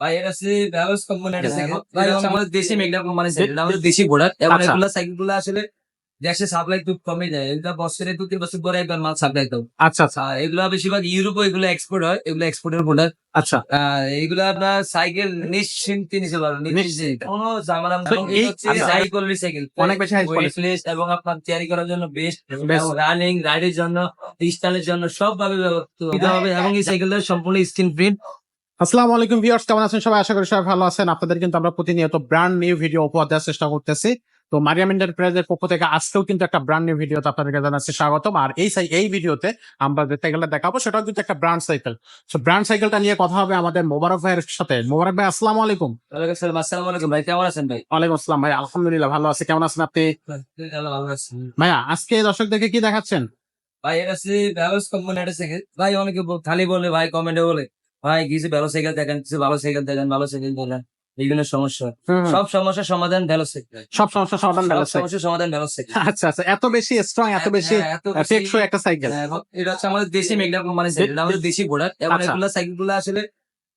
ভাই এটা হচ্ছে ভ্যালোস কোম্পানি সাইকেল ভাই, ভাই আমাদের দেশি মেঘনা কোম্পানি সাইকেল আমাদের দেশি প্রোডাক্ট এবং। এগুলা সাইকেলগুলো আসলে দেশে সাপ্লাই খুব কমে যায়। এটা বছরে দু তিন বছর পরে একবার মাল সাপ্লাই দাও। আচ্ছা আচ্ছা। আর বেশিরভাগ ইউরোপে এগুলো এক্সপোর্ট হয় এগুলো এক্সপোর্টের প্রোডাক্ট আচ্ছা। এগুলো আপনার সাইকেল নিশ্চিন্তে নিতে পারবেন কোনো ঝামেলা তো এবং এই- এটা হচ্ছে আচ্ছা। হাই কোয়ালিটি সাইকেল অনেক বেশি। এবং আপনার তৈরি করার জন্য বেস্ট। রানিং রাইডের জন্য স্টাইলের জন্য সব ভাবে ব্যবহৃত হবে এবং এই সাইকেলটা সম্পূর্ণ স্ক্রিন প্রিন্ট আসসালামু আলাইকুম ভিউয়ার্স কেমন আছেন সবাই? আশা করি সবাই ভালো আছেন। আপনাদের কিন্তু আমরা প্রতিনিয়ত ব্র্যান্ড নিউ ভিডিও উপহার দেওয়ার চেষ্টা করতেছি। তো মারিয়াম এন্টারপ্রাইজের পক্ষ থেকে আজকেও কিন্তু একটা ব্র্যান্ড নিউ ভিডিওতে আপনাদেরকে জানাচ্ছি স্বাগতম। আর এই সাই- এই ভিডিওতে আমরা যে সাইকেলটা দেখাবো সেটাও কিন্তু একটা ব্র্যান্ড সাইকেল তো ব্র্যান্ড সাইকেলটা নিয়ে কথা হবে আমাদের মোবারক ভাইয়ের সাথে। মোবারক ভাই আসসালামু আলাইকুম। আসসালামু। আলাইকুম ভাই কেমন আছেন ভাই? ওয়ালাইকুম আসসালাম ভাই আলহামদুলিল্লাহ ভালো আছে। কেমন আছেন আপনি? ভাইয়া আজকে দর্শকদেরকে কি দেখাচ্ছেন? ভাই এটা ভাই অনেকে খালি বলে ভাই কমেন্টে বলে। ভাই কিছু ভালো সাইকেল দেখেন কিছু ভালো সাইকেল দেখেন ভালো সাইকেল দেখেন বিভিন্ন সমস্যা। সব সমস্যার সমাধান ভ্যালোস সাইকেল সব সমস্যার সমাধান বেলাচ্ছে সমস্যার সমাধান আচ্ছা আচ্ছা এত বেশি স্ট্রং এত বেশি হ্যাঁ, বেশি- টেকসই একটা সাইকেল হ্যাঁ, এটা হচ্ছে আমাদের দেশি মেঘনা কোম্পানি সাইকেল আমাদের দেশি প্রোডাক্ট এবং আচ্ছা। এগুলো সাইকেলগুলো আসলে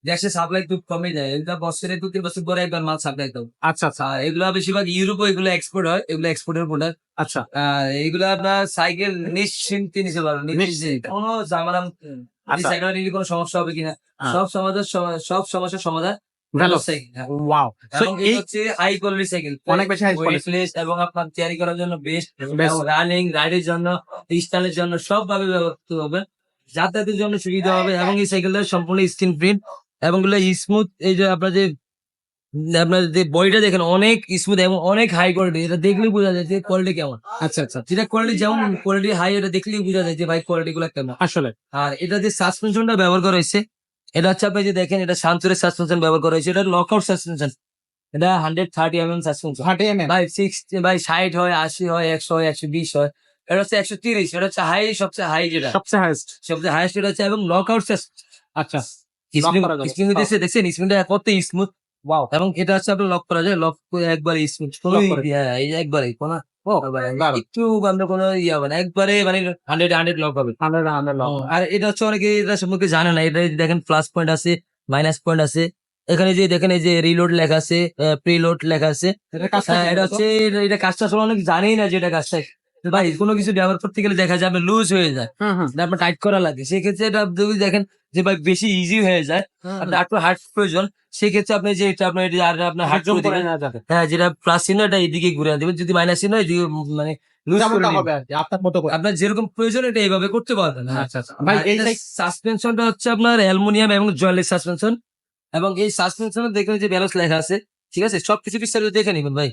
দেশে সাপ্লাই খুব কমে যায় এটা বছরে দু তিন বছর পরে একবার মাল সাপ্লাই দাও। আচ্ছা আচ্ছা। এগুলো বেশিরভাগ ইউরোপে এগুলো এক্সপোর্ট হয় এগুলো এক্সপোর্টের প্রোডাক্ট আচ্ছা। এইগুলো আপনার সাইকেল নিশ্চিন্তে নিতে পারবেন কোনো ঝামেলা আচ্ছা। সাইকেল নিলে কোনো সমস্যা হবে কিনা? হ্যাঁ। সব সমাধান সব সমস্যার সমাধান ভালো হ্যাঁ। ওয়াও এই হচ্ছে হাই কোয়ালিটি সাইকেল অনেক বেশি। এবং আপনার তৈরি করার জন্য বেস্ট। রানিং রাইডের জন্য স্টাইলের জন্য সব ভাবে ব্যবহৃত হবে। যাতায়াতের জন্য সুবিধা হবে এবং এই সাইকেলটা সম্পূর্ণ স্ক্রিন প্রিন্ট এবং স্মুথ এই যে আপনার যে আপনার যে বডিটা দেখেন অনেক স্মুথ এবং অনেক হাই কোয়ালিটি এটা দেখলে বোঝা যায় যে কোয়ালিটি কেমন। আচ্ছা আচ্ছা। যেটা কোয়ালিটি যেমন কোয়ালিটি হাই এটা দেখলেই বোঝা যায় যে ভাই কোয়ালিটি গুলো কেমন। আসলে। আর এটা যে সাসপেনশনটা ব্যবহার করা হয়েছে এটা হচ্ছে আপনি যে দেখেন এটা শান্তরের সাসপেনশন ব্যবহার করা হয়েছে এটা লকআউট সাসপেনশন এটা hundred thirty M M suspension হাটে এনে ভাই সিক্স ভাই ষাট হয় আশি হয় একশো হয় একশো বিশ হয় এটা হচ্ছে একশো তিরিশ এটা হচ্ছে হাই সবচেয়ে হাই যেটা। সবচেয়ে হাইস্ট সবচেয়ে হাইস্ট এটা হচ্ছে এবং লকআউট আচ্ছা। দেখছেন? কত স্মুথ ওয়াও এবং এটা হচ্ছে আপনার লক করা যায়। লক একবারে স্মুথ হ্যাঁ একবারে কোনো একটু আপনার কোনো ইয়ে হবে না একবারে মানে হান্ড্রেড হান্ড্রেড লক হবে। হান্ড্রেড হান্ড্রেড লক আর এটা হচ্ছে অনেকে এটা সম্পর্কে জানে না। এটা দেখেন প্লাস পয়েন্ট আছে মাইনাস পয়েন্ট আছে। এখানে যে দেখেন এই যে রিলোড লেখা আছে প্রিলোড লেখা আছে। এটা হ্যাঁ, হচ্ছে এটা- এটা কাজটা আসলে অনেক জানেই না যে এটা কাজটা ভাই কোনো কিছু ব্যবহার করতে গেলে দেখা যায় আপনার লুজ হয়ে যায়। হুম হুম এটা আপনার টাইট করা লাগে। সেক্ষেত্রে এটা যদি দেখেন যে ভাই বেশি ইজি হয়ে যায়। আপনার একটু হার্ট প্রয়োজন। সেক্ষেত্রে আপনি যে এটা আপনার আর আপনার হার্ট যাবে। হ্যাঁ যেটা প্লাস চিহ্ন এটা এদিকে ঘুরে দিবেন। যদি মাইনাস চিহ্ন এদিকে মানে আপনার যেরকম প্রয়োজন এটা এইভাবে করতে পারবেন। হ্যাঁ। আচ্ছা আচ্ছা। ভাই এই সাসপেনশনটা হচ্ছে আপনার অ্যালুমিনিয়াম এবং জয়েলের সাসপেনশন এবং এই সাসপেনশনে দেখেন যে ব্যালন্স লেখা আছে। ঠিক আছে? সবকিছু বিস্তারিত দেখে নিবেন ভাই।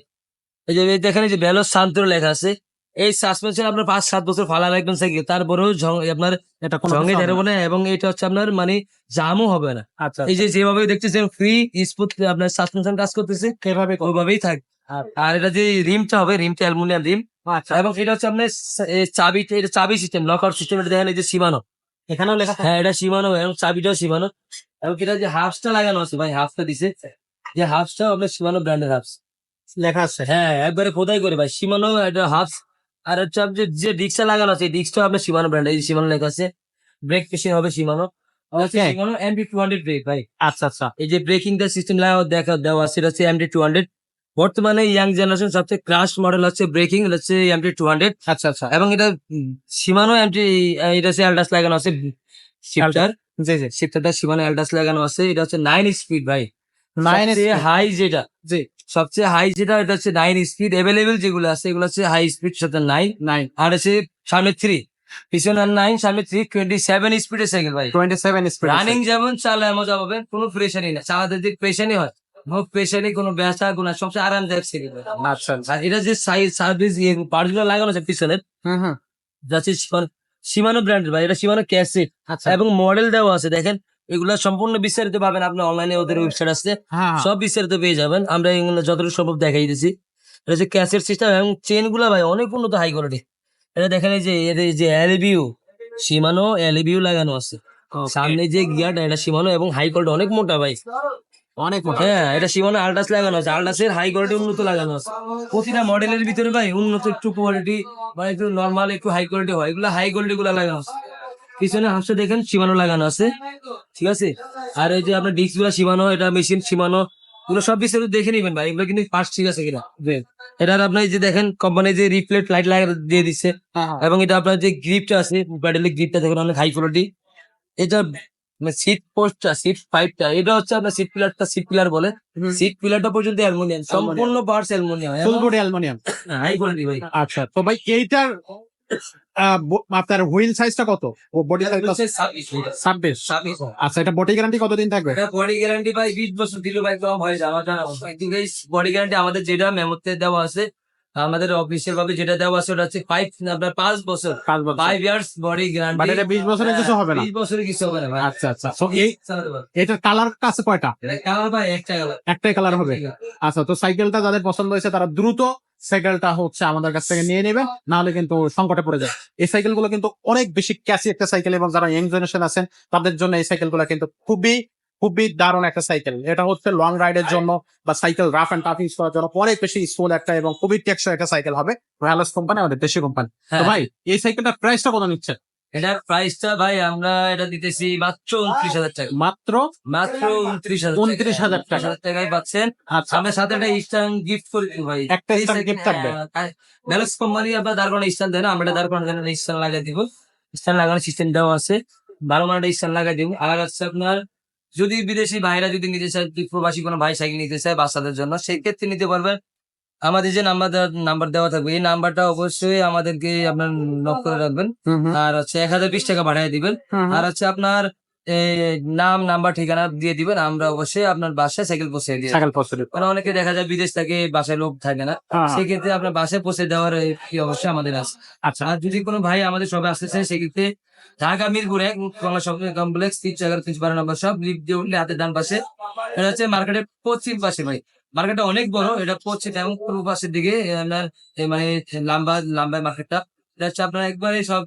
এই যে দেখেন এই যে ব্যালন্স শান্তর লেখা আছে। এই সাসপেনশন আপনার পাঁচ সাত বছর ফালা লাগবেন সাইকেল তারপরেও আপনার এটা সঙ্গে হবে না এবং এটা হচ্ছে আপনার মানে জামও হবে না। আচ্ছা এই যে যেভাবে দেখতেছেন ফ্রি স্মুথ আপনার সাসপেনশন কাজ করতেছে করবে। ওইভাবেই থাক। আর- এটা যে রিমটা হবে রিমটা অ্যালুমিনিয়াম রিম। আচ্ছা। এবং এটা হচ্ছে আপনার চাবি এটা চাবি সিস্টেম লকআউট সিস্টেম এটা দেখেন এই যে সীমানো। এখানেও লেখা হ্যাঁ এটা সীমানো এবং চাবিটাও সীমানো। এবং এটা যে হাফসটা লাগানো আছে ভাই হাফটা দিছে। যে হাফসটা আপনার সীমানো ব্র্যান্ডের হাফস লেখা আছে। হ্যাঁ একবারে খোদাই করে ভাই। সীমানো এটা হাফস আর হচ্ছে যে- যে ডিক্সটা লাগানো আছে ডিক্সটা আপনার সীমানো ব্র্যান্ড এই সীমানো লেখা আছে ব্রেক মেশিন হবে সীমানো. সীমানো এমডি টু হান্ড্রেড ব্রেক ভাই। আচ্ছা আচ্ছা। এই যে ব্রেকিং দা সিস্টেম লাগা দেখা দেওয়া আছে এটা হচ্ছে এমডি টু হান্ড্রেড বর্তমানে ইয়াং জেনারেশন সবচেয়ে ক্রাশ মডেল হচ্ছে ব্রেকিং হচ্ছে এমডি টু হান্ড্রেড আচ্ছা আচ্ছা। এবং এটা সীমানো এমটি এটা হচ্ছে অ্যালডাস লাগানো আছে শিফটার জি জি। শিফটারটা সীমানো অ্যালডাস লাগানো আছে এটা হচ্ছে নাইন স্পিড ভাই। নাইন হাই যেটা। জি। সবচেয়ে হাই যেটা এটা হচ্ছে নাইন স্পিড অ্যাভেলেবেল যেগুলো আছে এগুলো হচ্ছে হাই স্পিড সাথে নাইন নাইন আর আছে সামনে থ্রি পিছনে নাইন সামনে থ্রি টোয়েন্টি সেভেন স্পিডের সাইকেল ভাই। টোয়েন্টি সেভেন স্পিড রানিং যেমন চালায় মজা পাবেন কোনো প্রেশারই না। চালাতে প্রেশারই হয় প্রেশারই কোনো ব্যথা কোনো সবচেয়ে আরামদায়ক সাইকেল আচ্ছা আচ্ছা। আর এটা যে সাইজ সার্ভিস পার্টগুলো লাগানো আছে যাচ্ছে সীমানো ব্র্যান্ডের ভাই এটা সীমানো ক্যাসেট আচ্ছা। এবং মডেল দেওয়া আছে দেখেন। এগুলা সম্পূর্ণ বিস্তারিত পাবেন আপনি অনলাইনে ওদের ওয়েবসাইট আছে। হ্যাঁ। সব বিস্তারিত পেয়ে যাবেন। আমরা এগুলো যতটুকু সম্ভব দেখাই দিছি। এটা হচ্ছে ক্যাসেট সিস্টেম এবং চেনগুলা ভাই অনেক উন্নত হাই কোয়ালিটি এটা দেখেন এই যে এর যে এলবিউ সীমানো এলবিউ লাগানো আছে। সামনে যে গিয়ারটা এটা সীমানো এবং হাই কোয়ালিটি অনেক মোটা ভাই। অনেক মোটা। হ্যাঁ এটা সীমানো আল্ট্রাস লাগানো আছে। আল্ট্রাসের হাই কোয়ালিটি উন্নত লাগানো আছে। প্রতিটা মডেলের ভিতরে ভাই উন্নত একটু কোয়ালিটি বা একটু নর্মাল একটু হাই কোয়ালিটি হয়। এগুলো হাই কোয়ালিটি গুলো লাগানো আছে। পিছনে হাঁসটা দেখেন সীমানো লাগানো আছে। ঠিক আছে? আর এই যে আপনার ডিস্কগুলা সীমানো এটা মেশিন সীমানো এগুলো সব কিছু দেখে নিবেন ভাই। এগুলো কিন্তু পার্ট ঠিক আছে কিনা? এটার আপনার এই যে দেখেন কোম্পানি যে রিফ্লেক্ট লাইট লাগা দিয়ে দিচ্ছে। হ্যাঁ, এবং এটা আপনার যে গ্রিপটা আছে প্যাডেলের গ্রিপটা দেখুন অনেক হাই কোয়ালিটি এটা সিট পোস্টটা সিট ফাইভটা এটা হচ্ছে আপনার সিট পিলারটা সিট পিলার বলে। সিট পিলারটা পর্যন্ত অ্যালুমিনিয়াম সম্পূর্ণ parts aluminium. Full body aluminium. High quality ভাই। আচ্ছা তো ভাই এইটার আপনার হুইল সাইজটা কত? ও বডি ছাব্বিশ আচ্ছা এটা বডি গ্যারান্টি কতদিন থাকবে? বডি গ্যারান্টি ভাই বিশ বছর দিল ভাই কম হয়ে বডি গ্যারান্টি আমাদের যেটা মেমোতে দেওয়া আছে আমাদের অফিসিয়াল ভাবে যেটা দেওয়া আছে ওটা হচ্ছে ফাইভ আপনার পাঁচ বছর। Five years body but guarantee এটা বিশ বছরের কিছু হবে না। বিশ বছরের কিছু হবে না আচ্ছা আচ্ছা। এই এটার কালার আছে কয়টা? কালার ভাই একটা কালার একটাই কালার হবে। আচ্ছা তো সাইকেলটা যাদের পছন্দ হয়েছে তারা দ্রুত সাইকেলটা হচ্ছে আমাদের কাছ থেকে নিয়ে নেবে নাহলে কিন্তু সংকটে পড়ে যায় এই সাইকেলগুলো কিন্তু অনেক বেশি ক্যাসি একটা সাইকেল এবং যারা ইয়াং জেনারেশন আছেন তাদের জন্য এই সাইকেলগুলো কিন্তু খুবই খুবই দারুণ একটা সাইকেল এটা হচ্ছে লং রাইডের জন্য বা cycle rough and tough use করার জন্য অনেক বেশি স্কুল একটা এবং খুবই টেকসই একটা সাইকেল হবে। রয়্যালস কোম্পানি আমাদের দেশি কোম্পানি তো হ্যাঁ। ভাই এই সাইকেলটার প্রাইসটা কত নিচ্ছে? এটার প্রাইসটা ভাই আমরা এটা দিতেছি মাত্র উনত্রিশ হাজার টাকা। মাত্র? মাত্র উনত্রিশ হাজার 29,000 টাকা। টাকায় পাচ্ছেন। আচ্ছা। আমরা সাথে একটা স্টান গিফট করে দিই ভাই। একটা স্টার গিফট থাকবে। ব্যালেন্স কোম্পানি আপনার দাঁড় করানো দেয় না? আমরা দাঁড় করানোর জন্য স্টান লাগাই দিব। স্টান লাগানোর সিস্টেম দেওয়া আছে। বারো মানটা স্টান লাগাই দিব। আর হচ্ছে আপনার যদি বিদেশি ভাইরা যদি নিতে চায় প্রবাসী কোনো ভাই সাইকেল নিতে চায় বাচ্চাদের জন্য সেই ক্ষেত্রে নিতে পারবেন আমাদের যে নাম্বার নাম্বার দেওয়া থাকবে এই নাম্বারটা অবশ্যই আমাদেরকে আপনার নক করে রাখবেন। আর হচ্ছে এক হাজার বিশ টাকা ভাড়ায় দিবেন। আর হচ্ছে আপনার নাম নাম্বার ঠিকানা দিয়ে দিবেন। আমরা অবশ্যই আপনার বাসায় সাইকেল পৌঁছে দিয়ে সাইকেল মানে অনেকে দেখা যায় বিদেশ থেকে বাসায় লোক থাকে না। হ্যাঁ, সেক্ষেত্রে আপনার বাসায় পৌঁছে দেওয়ার কি অবশ্যই আমাদের আছে। আচ্ছা। আর যদি কোনো ভাই আমাদের সবে আসতে চায় সেক্ষেত্রে ঢাকা মিরপুর এক বাংলা শপিং কমপ্লেক্স তিন এগারো তিনশো বারো নম্বর সব লিফট দিয়ে উঠলে হাতের ডান পাশে। এটা হচ্ছে মার্কেটের পশ্চিম পাশে ভাই। মার্কেটটা অনেক বড় এটা পশ্চিম এবং পূর্ব পাশের দিকে আপনার মানে লাম্বা লাম্বা মার্কেটটা। এটা হচ্ছে আপনার একবারে সব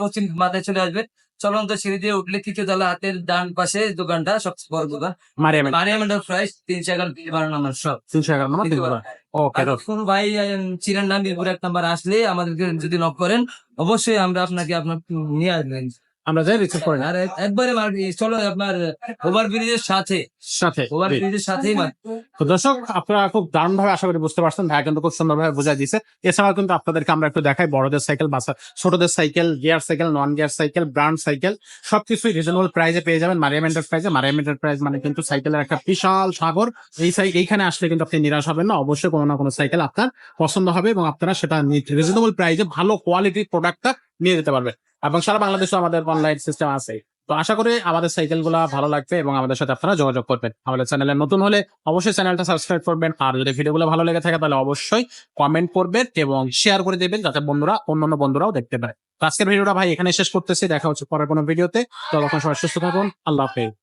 পশ্চিম মাথায় চলে আসবে। চলন্ত সিঁড়ি দিয়ে উঠলে তৃতীয় তলা হাতের ডান পাশে দোকানটা সবচেয়ে বড় দোকান। মারিয়াম মারিয়াম প্রাইস তিনশো এগারো বারো নম্বর সব তিনশো এগারো নম্বর কোন ভাই চিনেন না মিরপুর এক নাম্বার আসলে আমাদেরকে যদি নক করেন অবশ্যই আমরা আপনাকে আপনার নিয়ে আসবেন। আমরা যাই রিসিভ করে আর একবারে চলো আপনার ওভার ব্রিজের সাথে। সাথে ওভার। ব্রিজের সাথেই তো দর্শক আপনারা খুব দারুণ ভাবে আশা করি বুঝতে পারছেন। ভাইয়া কিন্তু খুব সুন্দর ভাবে বুঝাই দিয়েছে। এছাড়াও কিন্তু আপনাদেরকে আমরা একটু দেখাই। বড়দের সাইকেল বা ছোটদের cycle gear cycle non gear cycle brand cycle সবকিছুই রিজনেবল প্রাইসে পেয়ে যাবেন। মারিয়াম এন্টারপ্রাইজে মারিয়াম এন্টারপ্রাইজ মানে কিন্তু সাইকেলের একটা বিশাল সাগর। এই সাইকেল এইখানে আসলে কিন্তু আপনি নিরাশ হবেন না। অবশ্যই কোনো না কোনো সাইকেল আপনার পছন্দ হবে এবং আপনারা সেটা রিজনেবল প্রাইসে ভালো কোয়ালিটির প্রোডাক্টটা নিয়ে যেতে পারবেন। এবং সারা বাংলাদেশে আমাদের অনলাইন সিস্টেম আছে। তো আশা করি আমাদের সাইকেলগুলা ভালো লাগবে এবং আমাদের সাথে আপনারা যোগাযোগ করবেন। আমাদের চ্যানেলে নতুন হলে অবশ্যই চ্যানেলটা সাবস্ক্রাইব করবেন। আর যদি ভিডিও গুলো ভালো লেগে থাকে, তাহলে অবশ্যই কমেন্ট করবেন এবং শেয়ার করে দেবেন যাতে বন্ধুরা, অন্যান্য বন্ধুরাও দেখতে পারে। তো আজকের ভিডিওটা ভাই এখানে শেষ করতেছি। দেখা হচ্ছে পরের কোনো ভিডিওতে ততক্ষণ সবাই সুস্থ থাকুন। আল্লাহ হাফেজ।